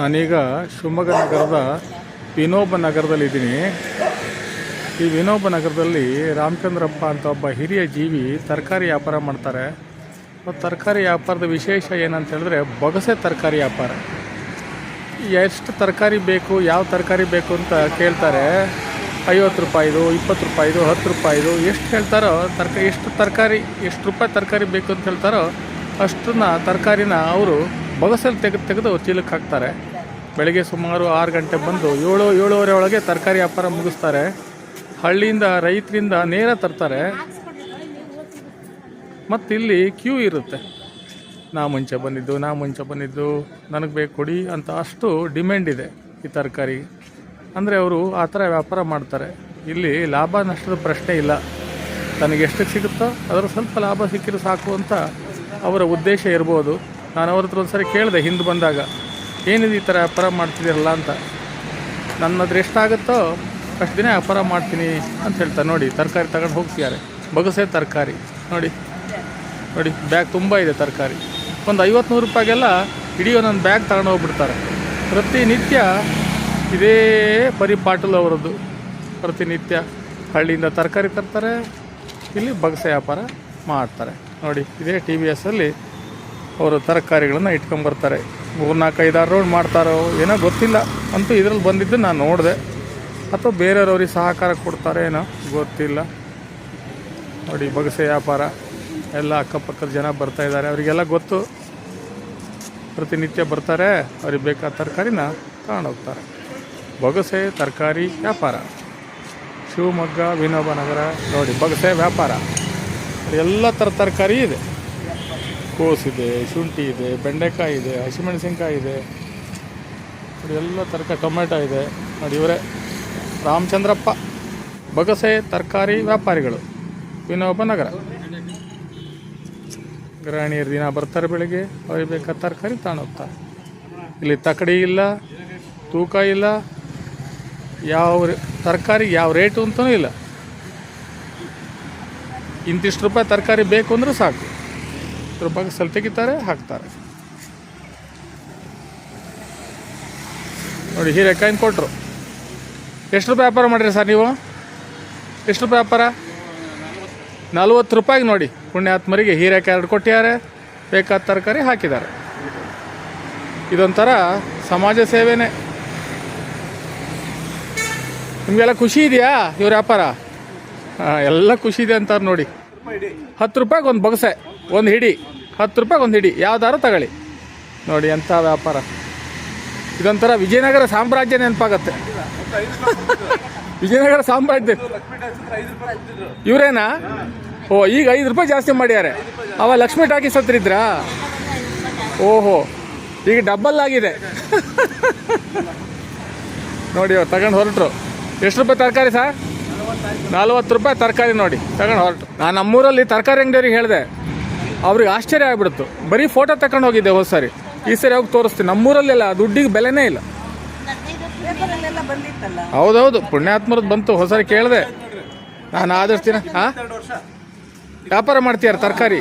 ನಾನೀಗ ಶಿವಮೊಗ್ಗ ನಗರದ ವಿನೋಬ ನಗರದಲ್ಲಿ ಇದ್ದೀನಿ. ಈ ವಿನೋಬ ನಗರದಲ್ಲಿ ರಾಮಚಂದ್ರಪ್ಪ ಅಂತ ಒಬ್ಬ ಹಿರಿಯ ಜೀವಿ ತರಕಾರಿ ವ್ಯಾಪಾರ ಮಾಡ್ತಾರೆ. ತರಕಾರಿ ವ್ಯಾಪಾರದ ವಿಶೇಷ ಏನಂತ ಹೇಳಿದ್ರೆ ಬೊಗಸೆ ತರಕಾರಿ ವ್ಯಾಪಾರ. ಎಷ್ಟು ತರಕಾರಿ ಬೇಕು, ಯಾವ ತರಕಾರಿ ಬೇಕು ಅಂತ ಕೇಳ್ತಾರೆ. ಐವತ್ತು ರೂಪಾಯಿದು, ಇಪ್ಪತ್ತು ರೂಪಾಯಿದು, ಹತ್ತು ರೂಪಾಯಿದು, ಎಷ್ಟು ಹೇಳ್ತಾರೋ ತರಕಾರಿ ಎಷ್ಟು ತರಕಾರಿ, ಎಷ್ಟು ರೂಪಾಯಿ ತರಕಾರಿ ಬೇಕು ಅಂತ ಹೇಳ್ತಾರೋ ಅಷ್ಟನ್ನ ತರಕಾರಿನ ಅವರು ಬೊಗಸಲ್ಲಿ ತೆಗೆದು ತೆಗೆದು ಚೀಲಕ್ಕೆ ಹಾಕ್ತಾರೆ. ಬೆಳಗ್ಗೆ ಸುಮಾರು ಆರು ಗಂಟೆ ಬಂದು ಏಳು, ಏಳುವರೆ ಒಳಗೆ ತರಕಾರಿ ವ್ಯಾಪಾರ ಮುಗಿಸ್ತಾರೆ. ಹಳ್ಳಿಯಿಂದ ರೈತರಿಂದ ನೇರ ತರ್ತಾರೆ. ಮತ್ತು ಇಲ್ಲಿ ಕ್ಯೂ ಇರುತ್ತೆ. ನಾ ಮುಂಚೆ ಬಂದಿದ್ದು, ನಾ ಮುಂಚೆ ಬಂದಿದ್ದು, ನನಗೆ ಬೇಕು ಕೊಡಿ ಅಂತ ಅಷ್ಟು ಡಿಮ್ಯಾಂಡ್ ಇದೆ ಈ ತರಕಾರಿ. ಅಂದರೆ ಅವರು ಆ ಥರ ವ್ಯಾಪಾರ ಮಾಡ್ತಾರೆ. ಇಲ್ಲಿ ಲಾಭ ನಷ್ಟದ ಪ್ರಶ್ನೆ ಇಲ್ಲ. ತನಗೆ ಎಷ್ಟು ಸಿಗುತ್ತೋ ಅದರ ಸ್ವಲ್ಪ ಲಾಭ ಸಿಕ್ಕಿದ್ರೆ ಸಾಕು ಅಂತ ಅವರ ಉದ್ದೇಶ ಇರ್ಬೋದು. ನಾನು ಅವ್ರ ಹತ್ರ ಒಂದು ಸರಿ ಕೇಳಿದೆ ಹಿಂದೆ ಬಂದಾಗ. ಏನಿದೆ ಈ ಥರ ವ್ಯಾಪಾರ ಮಾಡ್ತಿದ್ದೀರಲ್ಲ ಅಂತ. ನನ್ನ ಹತ್ರ ಎಷ್ಟಾಗುತ್ತೋ ಅಷ್ಟು ದಿನ ವ್ಯಾಪಾರ ಮಾಡ್ತೀನಿ ಅಂತ ಹೇಳ್ತಾರೆ. ನೋಡಿ, ತರಕಾರಿ ತಗೊಂಡು ಹೋಗ್ತಿದ್ದಾರೆ. ಬಗಸೆ ತರಕಾರಿ. ನೋಡಿ ನೋಡಿ ಬ್ಯಾಗ್ ತುಂಬ ಇದೆ ತರಕಾರಿ. ಒಂದು ಐವತ್ತು ನೂರು ರೂಪಾಯಿಗೆಲ್ಲ ಇಡೀ ಒಂದೊಂದು ಬ್ಯಾಗ್ ತಗೊಂಡು ಹೋಗ್ಬಿಡ್ತಾರೆ. ಪ್ರತಿನಿತ್ಯ ಇದೇ ಪರಿಪಾಟಲು ಅವರದ್ದು. ಪ್ರತಿನಿತ್ಯ ಹಳ್ಳಿಯಿಂದ ತರಕಾರಿ ತರ್ತಾರೆ, ಇಲ್ಲಿ ಬಗಸೆ ವ್ಯಾಪಾರ ಮಾಡ್ತಾರೆ. ನೋಡಿ, ಇದೇ ಟಿ ವಿ ಎಸ್ಸಲ್ಲಿ ಅವರು ತರಕಾರಿಗಳನ್ನು ಇಟ್ಕೊಂಬರ್ತಾರೆ ಮೂರ್ನಾಲ್ಕು ಐದಾರು ರೋಡ್ ಮಾಡ್ತಾರೋ ಏನೋ ಗೊತ್ತಿಲ್ಲ. ಅಂತೂ ಇದ್ರಲ್ಲಿ ಬಂದಿದ್ದು ನಾನು ನೋಡಿದೆ. ಅಥವಾ ಬೇರೆಯವ್ರವ್ರಿಗೆ ಸಹಕಾರ ಕೊಡ್ತಾರೆ ಏನೋ ಗೊತ್ತಿಲ್ಲ. ನೋಡಿ, ಬಗಸೆ ವ್ಯಾಪಾರ. ಎಲ್ಲ ಅಕ್ಕಪಕ್ಕದ ಜನ ಬರ್ತಾ ಇದ್ದಾರೆ. ಅವರಿಗೆಲ್ಲ ಗೊತ್ತು. ಪ್ರತಿನಿತ್ಯ ಬರ್ತಾರೆ. ಅವ್ರಿಗೆ ಬೇಕಾದ ತರಕಾರಿನ ತಗೊಂಡೋಗ್ತಾರೆ. ಬೊಗಸೆ ತರಕಾರಿ ವ್ಯಾಪಾರ. ಶಿವಮೊಗ್ಗ ವಿನೋಬ ನಗರ ನೋಡಿ, ಬಗಸೆ ವ್ಯಾಪಾರ. ಎಲ್ಲ ಥರ ತರಕಾರಿ ಇದೆ. ಕೋಸಿದೆ ಶುಂಠಿ ಇದೆ, ಬೆಂಡೆಕಾಯಿ ಇದೆ, ಹಸಿಮೆಣಸಿನ್ಕಾಯಿ ಇದೆ. ನೋಡಿ, ಎಲ್ಲ ತರಕಾರಿ, ಟೊಮೆಟೊ ಇದೆ. ನೋಡಿ, ಇವರೇ ರಾಮಚಂದ್ರಪ್ಪ, ಬಗಸೆ ತರಕಾರಿ ವ್ಯಾಪಾರಿಗಳು, ವಿನೋಬ ನಗರ. ಗೃಹಿಣಿಯರು ದಿನ ಬರ್ತಾರೆ ಬೆಳಿಗ್ಗೆ, ಅವ್ರಿಗೆ ಬೇಕಾದ ತರಕಾರಿ ತಗೊಂಡೋಗ್ತಾರೆ ಇಲ್ಲಿ ತಕಡಿ ಇಲ್ಲ, ತೂಕ ಇಲ್ಲ, ಯಾವ ತರಕಾರಿ ಯಾವ ರೇಟು ಅಂತಲೂ ಇಲ್ಲ. ಇಂತಿಷ್ಟು ರೂಪಾಯಿ ತರಕಾರಿ ಬೇಕು ಅಂದರೆ ಸಾಕು. ಇದ್ರ ಬಗ್ಗೆ ಸ್ವಲ್ಪ ತೆಗಿತಾರೆ ಹಾಕ್ತಾರೆ. ನೋಡಿ ಹೀರೆಕಾಯಿನ ಕೊಟ್ಟರು ಎಷ್ಟು ರೂಪಾಯಿ ವ್ಯಾಪಾರ ಮಾಡಿರಿ ಸರ್ ನೀವು? ಎಷ್ಟು ರೂಪಾಯಿ ವ್ಯಾಪಾರ? ನಲ್ವತ್ತು ರೂಪಾಯಿಗೆ ನೋಡಿ, ಪುಣ್ಯಾತ್ಮರಿಗೆ ಹೀರೆಕಾಯಿ ಎರಡು ಕೊಟ್ಟಿದ್ದಾರೆ, ಬೇಕಾದ ತರಕಾರಿ ಹಾಕಿದ್ದಾರೆ. ಇದೊಂಥರ ಸಮಾಜ ಸೇವೆನೆ. ನಿಮಗೆಲ್ಲ ಖುಷಿ ಇದೆಯಾ ಇವ್ರ ವ್ಯಾಪಾರ? ಎಲ್ಲ ಖುಷಿ ಇದೆ ಅಂತಾರೆ ನೋಡಿ. ಹತ್ತು ರೂಪಾಯಿಗೆ ಒಂದು ಬೊಗಸೆ. ಒಂದು ಹಿಡಿ, ಹತ್ತು ರೂಪಾಯಿಗೆ ಒಂದು ಹಿಡಿ, ಯಾವ್ದಾರು ತಗೊಳ್ಳಿ. ನೋಡಿ ಎಂಥ ವ್ಯಾಪಾರ. ಇದೊಂಥರ ವಿಜಯನಗರ ಸಾಮ್ರಾಜ್ಯ ನೆನಪಾಗತ್ತೆ. ವಿಜಯನಗರ ಸಾಮ್ರಾಜ್ಯ. ಇವರೇನಾ? ಓ, ಈಗ ಐದು ರೂಪಾಯಿ ಜಾಸ್ತಿ ಮಾಡ್ಯಾರೆ ಅವ ಲಕ್ಷ್ಮಿ ಟಾಕೀಸ್ ಹತ್ರ ಓಹೋ, ಈಗ ಡಬ್ಬಲ್ ಆಗಿದೆ. ನೋಡಿ ಅವ್ರು ತಗೊಂಡು ಹೊರಟ್ರು. ಎಷ್ಟು ರೂಪಾಯಿ ತರಕಾರಿ ಸರ್? ನಲ್ವತ್ತು ರೂಪಾಯಿ ತರಕಾರಿ ನೋಡಿ, ತಗೊಂಡು ಹೊರಟು ನಾನು ನಮ್ಮೂರಲ್ಲಿ ತರಕಾರಿ ಅಂಗಡಿಯವ್ರಿಗೆ ಹೇಳಿದೆ. ಅವ್ರಿಗೆ ಆಶ್ಚರ್ಯ ಆಗ್ಬಿಡ್ತು ಬರೀ ಫೋಟೋ ತಕೊಂಡು ಹೋಗಿದ್ದೆ ಹೋದ ಸಾರಿ. ಈ ಸರಿ ಹೋಗಿ ತೋರಿಸ್ತೀನಿ. ನಮ್ಮೂರಲ್ಲೆಲ್ಲ ದುಡ್ಡಿಗೆ ಬೆಲೆನೇ ಇಲ್ಲ. ಹೌದೌದು ಪುಣ್ಯಾತ್ಮರದ್ದು ಬಂತು ಹೊಸರಿ ಕೇಳಿದೆ. ನಾನು ಆದರ್ಶಿನ ಹಾಂ ವ್ಯಾಪಾರ ಮಾಡ್ತೀಯಾರ ತರಕಾರಿ?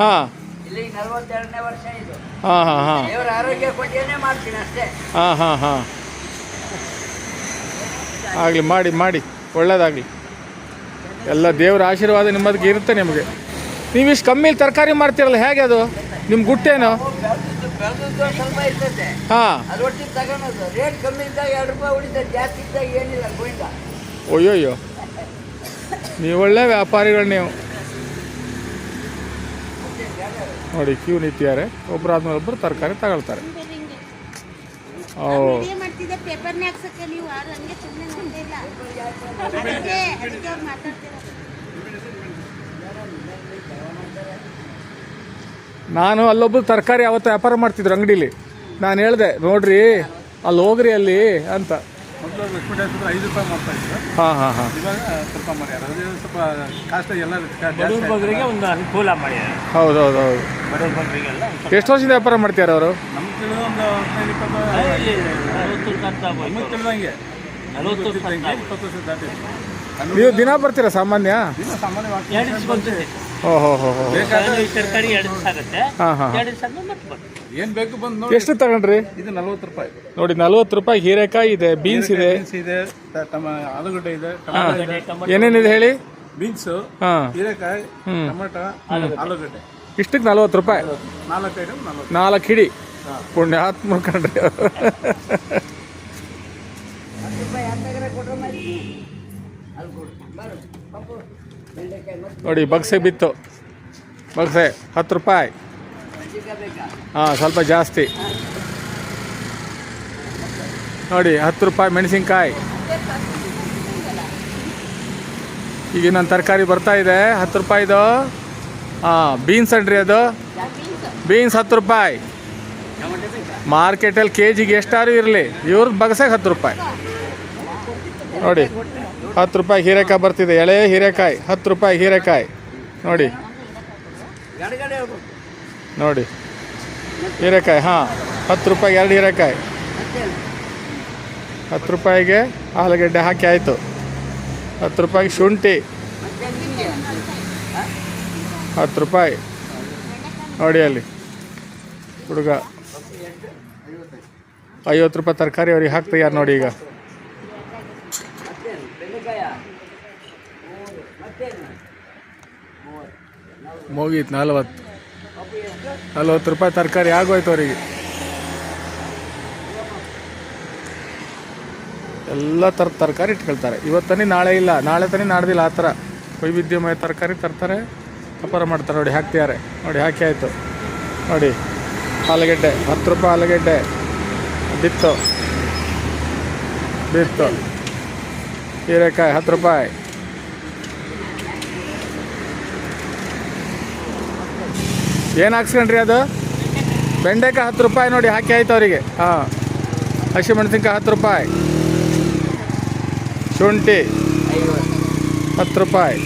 ಹಾಂ. ಹಾಂ ಹಾಂ ಹಾಂ. ಹಾಂ ಹಾಂ ಹಾಂ. ಆಗಲಿ ಮಾಡಿ ಮಾಡಿ. ಒಳ್ಳೇದಾಗಲಿ. ಎಲ್ಲ ದೇವರ ಆಶೀರ್ವಾದ ನಿಮ್ಮದಕ್ಕೆ ಇರುತ್ತೆ ನಿಮಗೆ. ನೀವಿಷ್ಟು ಕಮ್ಮಿಲಿ ತರಕಾರಿ ಮಾಡ್ತೀರಲ್ಲ ಹೇಗೆ ಅದು? ನಿಮ್ಮ ಗುಟ್ಟೇನು? ಹಾಂ. ಅಯ್ಯೋಯ್ಯೋ. ನೀವು ಒಳ್ಳೆ ವ್ಯಾಪಾರಿಗಳು ನೀವು. ನೋಡಿ, ಕ್ಯೂ ನಿಂತಿದ್ದಾರೆ. ಒಬ್ಬರಾದ್ಮೇಲೆ ಒಬ್ಬರು ತರಕಾರಿ ತಗೊಳ್ತಾರೆ. ನಾನು ಅಲ್ಲೊಬ್ಬರು ತರಕಾರಿ ಅವತ್ತು ವ್ಯಾಪಾರ ಮಾಡ್ತಿದ್ರು ಅಂಗಡಿಲಿ. ನಾನು ಹೇಳಿದೆ ನೋಡ್ರಿ ಅಲ್ಲಿ ಹೋಗ್ರಿ ಅಲ್ಲಿ ಅಂತ. ಹಾಂ ಹಾಂ ಹಾಂ. ಇವಾಗ ಸ್ವಲ್ಪ ಮಾಡ್ಯಾರ ಸ್ವಲ್ಪ ಕಾಸ್ಟ್ ಎಲ್ಲ ಬಡವ್ರ ಬಗ್ಗರಿಗೆ ಒಂದು ಅನುಕೂಲ ಮಾಡಿದ್ದಾರೆ ಹೌದು ಎಷ್ಟು ವರ್ಷದ ವ್ಯಾಪಾರ ಮಾಡ್ತಾರೆ ಅವರು? ನಮ್ಮ ತಿಳಿದ ಒಂದು ಹದಿನೈದು ಇಪ್ಪತ್ತು ನಲವತ್ತು ಕಂತ ನಮಗೆ ತಿಳಿದಂಗೆ. ನಲವತ್ತು ಗೊತ್ತಿದ್ದಂಗೆ ಕಂತ ಇಪ್ಪತ್ತು ವರ್ಷ ದಾಟಿ ನೀವು ದಿನ ಬರ್ತೀರಾ ಸಾಮಾನ್ಯ? ದಿನ ಸಾಮಾನ್ಯವಾಗಿ ಎರಡು ದಿವಸ ಬಂದಿದೆ ಓ ಹೋ ಹೋ ಹೋ. ಈ ತರಕಾರಿ ಎರಡು ದಿವಸ ಆಗುತ್ತೆ. ಹಾಂ ಹಾಂ ಎರಡು ದಿವಸ ಆದ್ಮೇಲೆ ಮತ್ತೆ ಬರ್ತದೆ ಏನು ಬೇಕು ಬಂದು ನೋಡಿ. ಎಷ್ಟು ತಗೊಂಡ್ರಿ? ಇದು ನಲ್ವತ್ತು ರೂಪಾಯಿ. ನೋಡಿ ನಲ್ವತ್ತು ರೂಪಾಯಿ ಹೀರೆಕಾಯಿ ಇದೆ ಬೀನ್ಸ್ ಇದೆ. ಬೀನ್ಸ್ ಇದೆ ಟ- ಟಮ ಆಲೂಗಡ್ಡೆ ಇದೆ ಟೊಮೆಟೊ ಇದೆ. ಏನೇನಿದೆ ಹೇಳಿ? ಬೀನ್ಸು ಹಾಂ. ಹೀರೆಕಾಯಿ. ಟೊಮೆಟೊ ಆಲೂಗಡ್ಡೆ. ಇಷ್ಟಕ್ಕೆ ನಲ್ವತ್ತು ರೂಪಾಯಿ. ನಾಲ್ಕು ಐಟಮ್ ನಲ್ವತ್ತು. ನಾಲ್ಕು ಹಿಡಿ. ಪುಣ್ಯಾತ್ಮ ಕಣ್ರಿ ನೋಡಿ, ಬಗ್ಸೆ ಬಿತ್ತು. ಬಗ್ಸೆ, ಹತ್ತು ರೂಪಾಯಿ. ಹಾಂ, ಸ್ವಲ್ಪ ಜಾಸ್ತಿ. ನೋಡಿ, ಹತ್ತು ರೂಪಾಯಿ ಮೆಣಸಿನ್ಕಾಯಿ. ಈಗ ನನ್ನ ತರಕಾರಿ ಬರ್ತಾ ಇದೆ, ಹತ್ತು ರೂಪಾಯಿದು. ಹಾಂ, ಬೀನ್ಸ್ ಅನ್ರಿ ಅದು. ಬೀನ್ಸ್ ಹತ್ತು ರೂಪಾಯಿ. ಮಾರ್ಕೆಟಲ್ಲಿ ಕೆ ಜಿಗೆ ಎಷ್ಟಾರು ಇರಲಿ ಇವ್ರದ್ದು ಬಗಸಾಗ ಹತ್ತು ರೂಪಾಯಿ. ನೋಡಿ, ಹತ್ತು ರೂಪಾಯಿ ಹೀರೆಕಾಯಿ ಬರ್ತಿದೆ, ಎಳೆ ಹೀರೆಕಾಯಿ, ಹತ್ತು ರೂಪಾಯಿ ಹೀರೆಕಾಯಿ. ನೋಡಿ. ನೋಡಿ. ಹೀರೆಕಾಯಿ, ಹಾಂ, ಹತ್ತು ರೂಪಾಯಿ ಎರಡು ಹೀರೆಕಾಯಿ. ಹತ್ತು ರೂಪಾಯಿಗೆ ಆಲೂಗಡ್ಡೆ ಹಾಕಿ ಆಯಿತು. ಹತ್ತು ರೂಪಾಯಿಗೆ ಶುಂಠಿ. ಹತ್ತು ರೂಪಾಯಿ. ನೋಡಿ ಅಲ್ಲಿ. ಹುಡುಗ. ಐವತ್ತು ರೂಪಾಯಿ ತರಕಾರಿ ಅವ್ರಿಗೆ ಹಾಕ್ತಾರೆ ನೋಡಿ ಈಗ. ಮುಗೀತು ನಲ್ವತ್ತು. ನಲ್ವತ್ತು ರೂಪಾಯಿ ತರಕಾರಿ ಆಗೋಯ್ತು ಅವರಿಗೆ. ಎಲ್ಲ ಥರ ತರಕಾರಿ ಇಟ್ಕೊಳ್ತಾರೆ. ಇವತ್ತನೇ ನಾಳೆ ಇಲ್ಲ. ನಾಳೆ ತಾನೇ ನಾಡ್ದಿಲ್ಲ ಆ ಥರ. ವೈವಿಧ್ಯಮಯ ತರಕಾರಿ ತರ್ತಾರೆ ವ್ಯಾಪಾರ ಮಾಡ್ತಾರೆ ನೋಡಿ, ಹಾಕ್ತಿದ್ದಾರೆ. ನೋಡಿ, ಹಾಕಿ ಆಯಿತು. ನೋಡಿ, ಆಲೂಗಡ್ಡೆ, ಹತ್ತು ರೂಪಾಯಿ ಆಲೂಗೆಡ್ಡೆ. ಬಿತ್ತು ಬಿತ್ತು ಹೀರೆಕಾಯಿ, ಹತ್ತು ರೂಪಾಯಿ. ಏನು ಹಾಕ್ಸ್ಕೊಂಡ್ರಿ ಅದು? ಬೆಂಡೆಕಾಯಿ ಹತ್ತು ರೂಪಾಯಿ ನೋಡಿ, ಹಾಕಿ ಆಯ್ತು ಅವರಿಗೆ. ಹಾಂ. ಹಸಿಮೆಣಸಿನ್ಕಾಯಿ ಹತ್ತು ರೂಪಾಯಿ. ಶುಂಠಿ. ಹತ್ತು ರೂಪಾಯಿ.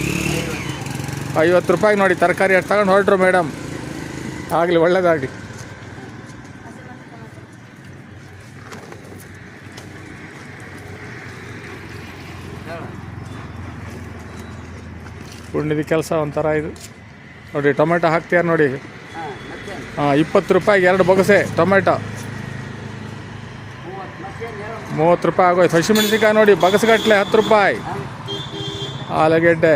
ಐವತ್ತು ರೂಪಾಯಿ ನೋಡಿ, ತರಕಾರಿ ಅಷ್ಟು ತಗೊಂಡು ಹೊರಟ್ರು ಮೇಡಮ್. ಆಗಲಿ, ಒಳ್ಳೇದಾಗಲಿ. ಪುಣ್ಯದ ಕೆಲಸ ಒಂಥರ ಇದು. ನೋಡಿ, ಟೊಮೆಟೊ ಹಾಕ್ತೀಯಾರ ನೋಡಿ. ಹಾಂ, ಇಪ್ಪತ್ತು ರೂಪಾಯಿಗೆ ಎರಡು ಬೊಗಸೆ ಟೊಮೆಟೊ. ಮೂವತ್ತು ರೂಪಾಯಿ ಆಗೋಯ್ತು. ಹಸಿಮೆಣಸಿನ್ಕಾಯಿ ನೋಡಿ, ಬಗಸಗಟ್ಲೆ ಹತ್ತು ರೂಪಾಯಿ. ಆಲೂಗೆಡ್ಡೆ.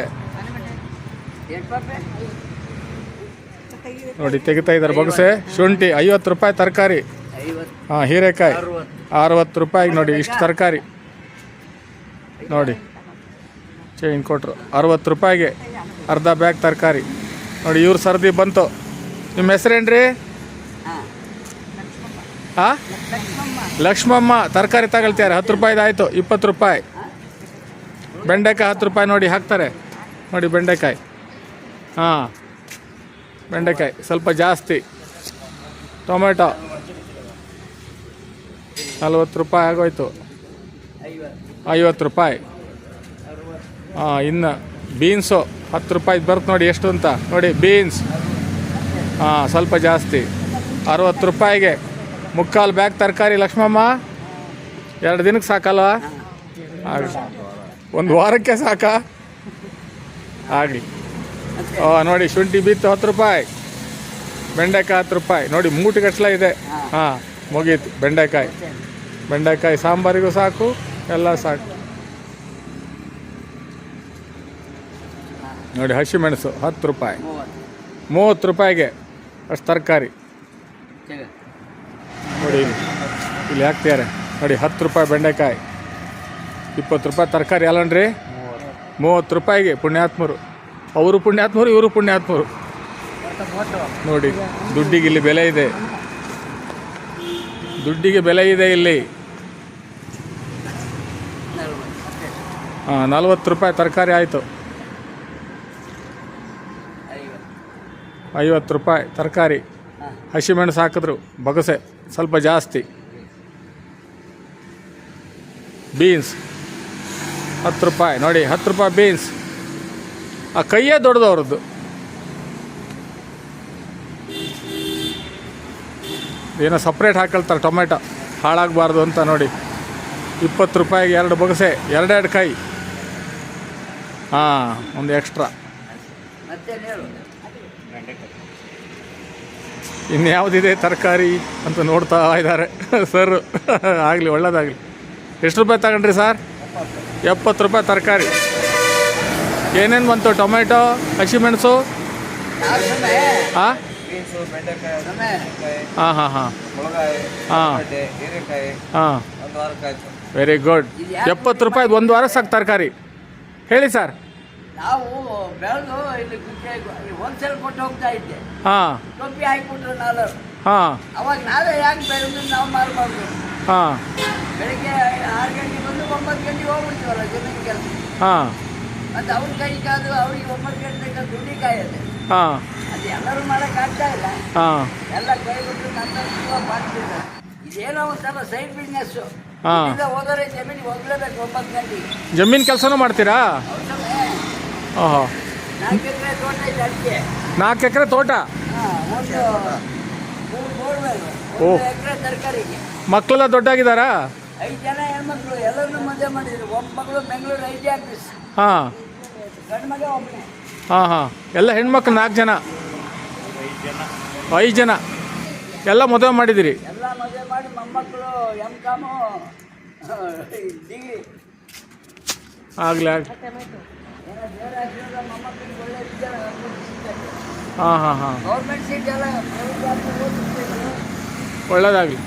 ನೋಡಿ, ತೆಗಿತಾ ಇದ್ದಾರೆ ಬೊಗಸೆ. ಶುಂಠಿ, ಐವತ್ತು ರೂಪಾಯಿ ತರಕಾರಿ. ಹಾಂ, ಹೀರೆಕಾಯಿ. ಅರವತ್ತು ರೂಪಾಯಿಗೆ ನೋಡಿ, ಇಷ್ಟು ತರಕಾರಿ. ನೋಡಿ. ಚೈನ್ ಕೊಟ್ಟರು ಅರವತ್ತು ರೂಪಾಯಿಗೆ ಅರ್ಧ ಬ್ಯಾಗ್ ತರಕಾರಿ. ನೋಡಿ, ಇವ್ರು ಸರ್ದಿ ಬಂತು. ನಿಮ್ಮ ಹೆಸರೇನ್ರಿ? ಹಾಂ ಲಕ್ಷ್ಮಮ್ಮ. ತರಕಾರಿ ತಗೊಳ್ತಾರೆ ಹತ್ತು ರೂಪಾಯಿದು ಆಯಿತು. ಇಪ್ಪತ್ತು ರೂಪಾಯಿ. ಬೆಂಡೆಕಾಯಿ ಹತ್ತು ರೂಪಾಯಿ ನೋಡಿ ಹಾಕ್ತಾರೆ. ನೋಡಿ ಬೆಂಡೆಕಾಯಿ. ಹಾಂ. ಬೆಂಡೆಕಾಯಿ ಸ್ವಲ್ಪ ಜಾಸ್ತಿ. ಟೊಮೆಟೊ. ನಲ್ವತ್ತು ರೂಪಾಯಿ ಆಗೋಯ್ತು. ಐವತ್ತು ರೂಪಾಯಿ. ಹಾಂ ಇನ್ನು ಬೀನ್ಸು ಹತ್ತು ರೂಪಾಯಿ ಬರುತ್ತೆ ನೋಡಿ ಎಷ್ಟು ಅಂತ ನೋಡಿ ಬೀನ್ಸ್. ಹಾಂ ಸ್ವಲ್ಪ ಜಾಸ್ತಿ. ಅರವತ್ತು ರೂಪಾಯಿಗೆ ಮುಕ್ಕಾಲು ಬ್ಯಾಗ್ ತರಕಾರಿ ಲಕ್ಷ್ಮಮ್ಮ. ಎರಡು ದಿನಕ್ಕೆ ಸಾಕಲ್ವ? ಒಂದು ವಾರಕ್ಕೆ ಸಾಕಾ? ಆಗಲಿ ಓ ನೋಡಿ ಶುಂಠಿ ಬಿತ್ತು ಹತ್ತು ರೂಪಾಯಿ. ಬೆಂಡೆಕಾಯಿ ಹತ್ತು ರೂಪಾಯಿ. ನೋಡಿ ಮೂಟೆ ಗಟ್ಲ ಇದೆ ಹಾಂ ಮುಗೀತು. ಬೆಂಡೆಕಾಯಿ. ಬೆಂಡೆಕಾಯಿ ಸಾಂಬಾರಿಗೂ ಸಾಕು. ಎಲ್ಲ ಸಾಕು. ನೋಡಿ ಹಸಿಮೆಣಸು ಹತ್ತು ರೂಪಾಯಿ. ಮೂವತ್ತು ರೂಪಾಯಿಗೆ ಅಷ್ಟು ತರಕಾರಿ. ನೋಡಿ ಇಲ್ಲಿ ಇಲ್ಲಿ ಹಾಕ್ತಿದ್ದಾರೆ. ನೋಡಿ ಹತ್ತು ರೂಪಾಯಿ ಬೆಂಡೆಕಾಯಿ, ಇಪ್ಪತ್ತು ರೂಪಾಯಿ ತರಕಾರಿ ಅಲ್ಲನ್ರಿ ಮೂವತ್ತು ರೂಪಾಯಿಗೆ ಪುಣ್ಯಾತ್ಮರು. ಅವರು ಪುಣ್ಯಾತ್ಮರು, ಇವರು ಪುಣ್ಯಾತ್ಮರು. ನೋಡಿ, ದುಡ್ಡಿಗೆ ಇಲ್ಲಿ ಬೆಲೆ ಇದೆ. ದುಡ್ಡಿಗೆ ಬೆಲೆ ಇದೆ ಇಲ್ಲಿ ನಲ್ವತ್ತು ಮತ್ತೆ ಹಾಂ, ನಲ್ವತ್ತು ರೂಪಾಯಿ ತರಕಾರಿ ಆಯಿತು. ಐವತ್ತು ರೂಪಾಯಿ ತರಕಾರಿ. ಹಸಿಮೆಣಸು ಹಾಕಿದ್ರು, ಬಗಸೆ, ಸ್ವಲ್ಪ ಜಾಸ್ತಿ. ಬೀನ್ಸ್, ಹತ್ತು ರೂಪಾಯಿ, ನೋಡಿ, ಹತ್ತು ರೂಪಾಯಿ ಬೀನ್ಸ್. ಆ, ಕೈಯೇ ದೊಡ್ಡದು ಅವ್ರದ್ದು. ಏನೋ ಸಪ್ರೇಟ್ ಹಾಕೊಳ್ತಾರೆ, ಟೊಮೆಟೊ. ಹಾಳಾಗಬಾರ್ದು ಅಂತ ನೋಡಿ. ಇಪ್ಪತ್ತು ರೂಪಾಯಿಗೆ ಎರಡು ಬೊಗಸೆ, ಎರಡೆರಡು ಕೈ. ಹಾಂ ಒಂದು ಎಕ್ಸ್ಟ್ರಾ ಇನ್ಯಾವುದಿದೆ ತರಕಾರಿ ಅಂತ ನೋಡ್ತಾ ಇದ್ದಾರೆ. ಸರ್ ಆಗಲಿ ಒಳ್ಳೇದಾಗಲಿ. ಎಷ್ಟು ರೂಪಾಯಿ ತಗೊಂಡ್ರಿ ಸರ್? ಎಪ್ಪತ್ತು ರೂಪಾಯಿ ತರಕಾರಿ. ಏನೇನು ಬಂತು? ಟೊಮೆಟೊ ಹಸಿಮೆಣಸು ಹಾಂ ಹಾಂ ಹಾಂ. ಹಾಂ. ಹಾಂ. ಹಾಂ ವೆರಿ ಗುಡ್ ಎಪ್ಪತ್ತು ರೂಪಾಯಿ ಒಂದು ವಾರ ಸಾಕು ತರಕಾರಿ. ಹೇಳಿ ಸರ್. ನಾವು ಬೆಳೆದು ಇಲ್ಲಿ ಹೋಲ್ಸೇಲ್ ಕೊಟ್ಟು ಹೋಗ್ತಾ ಇದ್ದೆ. ಹಾಂ. ಟೊಪ್ಪಿ ಹಾಕಿಬಿಟ್ರು ನಾಳೆ ಹಾಂ. ಅವಾಗ ನಾವೇ ಯಾಕೆ ಬೆಳೆದು ನಾವು ಮಾರಬಾರ್ದು? ಹಾಂ. ಬೆಳಿಗ್ಗೆ ಆರು ಗಂಟೆಗೆ ಬಂದು ಒಂಬತ್ತು ಗಂಟೆಗೆ ಹೋಗ್ಬಿಡ್ತೀವಲ್ಲ ಜಮೀನು ಕೆಲಸ? ಹಾಂ. ಮತ್ತು ಅವ್ರ ಕೈ ಕಾದು ಅವ್ರಿಗೆ ಒಂಬತ್ತು ಗಂಟೆ ತನಕ ದುಡ್ಡಿ ಕಾಯಿದೆ. ಹಾಂ. ಅದು ಎಲ್ಲರೂ ಮಾಡೋಕ್ಕಾಗ್ತಾ ಇಲ್ಲ. ಹಾಂ. ಎಲ್ಲ ಕೈ ಬಿಟ್ಟು ನನ್ನ ಮಾಡ್ತಿದ್ದಾರೆ. ಇದೇನೋ ಒಂಥರ ಸೈಡ್ ಬಿಸ್ನೆಸ್ಸು ಹಾ. ಹೋದರೆ ಜಮೀನಿಗೆ ಹೋಗ್ಲೇಬೇಕು ಒಂಬತ್ತು ಗಂಟೆಗೆ ಜಮೀನು ಕೆಲಸನೂ ಮಾಡ್ತೀರಾ? ಓಹೋ. ನಾಲ್ಕು ಎಕರೆ ತೋಟ ಇದೆ ಅಡಿಕೆ ನಾಲ್ಕು ಎಕರೆ ತೋಟ? ಒಂದು ಮೂರು ಬೋರ್ವೆಲ್ ಓ. ಒಂದು ಎಕರೆ ತರಕಾರಿಗೆ. ಮಕ್ಕಳೆಲ್ಲ ದೊಡ್ಡಾಗಿದ್ದಾರಾ? ಐದು ಜನ ಹೆಣ್ಮಕ್ಳು ಎಲ್ಲರನ್ನೂ ಮದುವೆ ಮಾಡಿದ್ರು. ಒಬ್ಬ ಮಗಳು ಬೆಂಗಳೂರು ಐ ಟಿ ಆಫೀಸ್. ಹಾಂ. ಗಂಡು ಮಗ ಒಬ್ಬನೇ ಹಾಂ ಹಾಂ. ಎಲ್ಲ ಹೆಣ್ಮಕ್ಳು ನಾಲ್ಕು ಜನ? ಐದು ಜನ. ಎಲ್ಲ ಮದುವೆ ಮಾಡಿದಿರಿ ಮದುವೆ ಮಾಡಿ ಮೊಮ್ಮಕ್ಕಳು ಎಂ ಕಾಮು ಡಿಗ್ರಿ. ಆಗಲಿ ಮೊಮ್ಮಕ್ಕಳಿಗೆ ಒಳ್ಳೆ. ಹಾಂ ಹಾಂ ಹಾಂ. ಗೌರ್ಮೆಂಟ್ ಸೀಟ್ ಎಲ್ಲ ಪ್ರೈವೇಟ್ ಒಳ್ಳೇದಾಗಲಿ.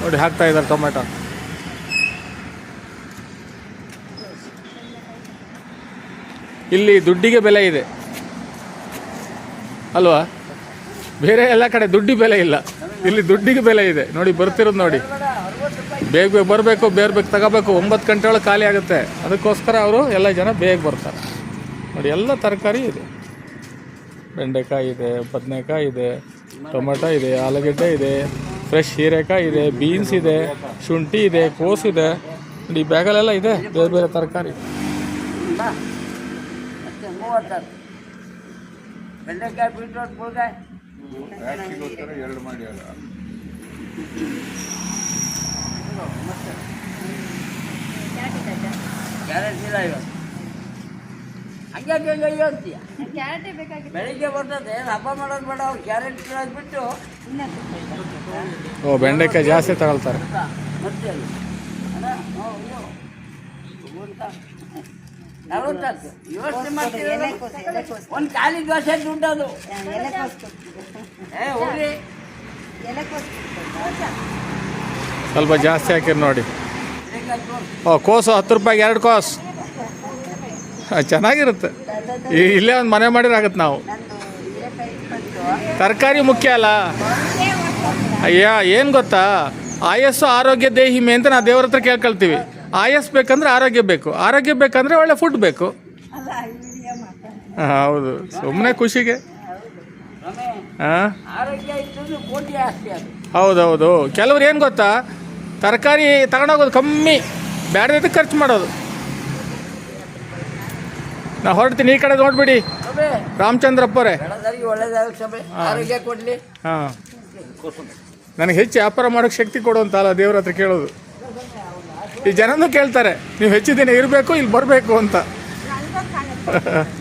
ನೋಡಿ ಹಾಕ್ತಾ ಇದ್ದಾರೆ ಟೊಮೆಟೊ ಇಲ್ಲಿ ದುಡ್ಡಿಗೆ ಬೆಲೆ ಇದೆ. ಅಲ್ವಾ? ಬೇರೆ ಎಲ್ಲ ಕಡೆ ದುಡ್ಡಿ ಬೆಲೆ ಇಲ್ಲ. ಇಲ್ಲಿ ದುಡ್ಡಿಗೆ ಬೆಲೆ ಇದೆ. ನೋಡಿ, ಬರ್ತಿರೋದು ನೋಡಿ. ಬೇಗ ಬೇಗ ಬರಬೇಕು, ಬೇರೆ ಬೇಗ ತಗೋಬೇಕು. ಒಂಬತ್ತು ಗಂಟೆ ಒಳಗೆ ಖಾಲಿ ಆಗುತ್ತೆ. ಅದಕ್ಕೋಸ್ಕರ ಅವರು ಎಲ್ಲ ಜನ ಬೇಗ ಬರ್ತಾರೆ. ನೋಡಿ, ಎಲ್ಲ ತರಕಾರಿ ಇದೆ. ಬೆಂಡೆಕಾಯಿ ಇದೆ, ಬದನೆಕಾಯಿ ಇದೆ, ಟೊಮೆಟೊ ಇದೆ, ಆಲೂಗಡ್ಡೆ ಇದೆ, ಫ್ರೆಶ್ ಹೀರೆಕಾಯಿ ಇದೆ, ಬೀನ್ಸ್ ಇದೆ, ಶುಂಠಿ ಇದೆ, ಕೋಸು ಇದೆ. ನೋಡಿ, ಈ ಬ್ಯಾಗಲ್ಲೆಲ್ಲ ಇದೆ. ಬೇರೆ ಬೇರೆ ತರಕಾರಿ. ಬೆಂಡೆಕಾಯಿ, ಬೀಟ್ರೋಟ್ ಮುಳ್ಗಾಯಿ ಎರಡು ಮಾಡಿ ಅಲ್ಲ. ಕ್ಯಾರೆಟ್ ಇಲ್ಲ ಇವತ್ತು ಹಂಗೆ ಹಂಗೆ ಅಯ್ಯೋ ಅಂತೀಯ? ಕ್ಯಾರೆಟೇ ಬೇಕಾಗಿತ್ತು. ಬೆಳಿಗ್ಗೆ ಬರ್ತದೆ ಹಬ್ಬ ಮಾಡೋದು ಬೇಡ ಅವ್ರು ಕ್ಯಾರೆಟ್ ಬಿಟ್ಟು. ಓ ಬೆಂಡೆಕಾಯಿ ಜಾಸ್ತಿ ತಗೊಳ್ತಾರೆ. ಮತ್ತೆ ಅಲ್ಲ. ಅಯ್ಯೋ. ಯೋಚನೆ ಮಾಡ್ತೀವಿ ಒಂದು ಖಾಲಿ ದೋಸೆ ಏ ಹೋಗ್ರಿ ಸ್ವಲ್ಪ ಜಾಸ್ತಿ ಹಾಕಿರಿ ನೋಡಿ. ಓ ಕೋಸು ಹತ್ತು ರೂಪಾಯಿಗೆ ಎರಡು ಕೋಸು. ಆ, ಚೆನ್ನಾಗಿರುತ್ತೆ. ಇಲ್ಲೇ ಒಂದು ಮನೆ ಮಾಡಿರಾಗತ್ತೆ ನಾವು. ತರಕಾರಿ ಮುಖ್ಯ ಅಲ್ಲ. ಅಯ್ಯ ಏನು ಗೊತ್ತಾ? ಆಯಸ್ಸು ಆರೋಗ್ಯ ದೇಹಿಮೆ ಅಂತ ನಾವು ದೇವ್ರ ಹತ್ರ ಕೇಳ್ಕೊಳ್ತೀವಿ. ಆಯಸ್ ಬೇಕಂದ್ರೆ ಆರೋಗ್ಯ ಬೇಕು. ಆರೋಗ್ಯ ಬೇಕಂದ್ರೆ ಒಳ್ಳೆ ಫುಡ್ ಬೇಕು. ಹಾ, ಹೌದು. ಸುಮ್ಮನೆ ಖುಷಿಗೆ. ಹಾಂ? ಹೌದೌದು ಕೆಲವ್ರು ಏನು ಗೊತ್ತಾ? ತರಕಾರಿ ತಗೊಂಡೋಗೋದು ಕಮ್ಮಿ. ಬೇರೆದಕ್ಕೆ ಖರ್ಚು ಮಾಡೋದು. ನಾ ಹೊರಡ್ತೀನಿ ಈ ಕಡೆ ನೋಡ್ಬಿಡಿ. ರಾಮಚಂದ್ರಪ್ಪರೆ. ಹಾಂ. ನನಗೆ ಹೆಚ್ಚು ವ್ಯಾಪಾರ ಮಾಡೋಕ್ಕೆ ಶಕ್ತಿ ಕೊಡುವಂತಲ್ಲ ದೇವ್ರ ಹತ್ರ ಕೇಳೋದು. ಈ ಜನನೂ ಕೇಳ್ತಾರೆ ನೀವು ಹೆಚ್ಚು ದಿನ ಇರಬೇಕು ಇಲ್ಲಿ ಬರಬೇಕು ಅಂತ.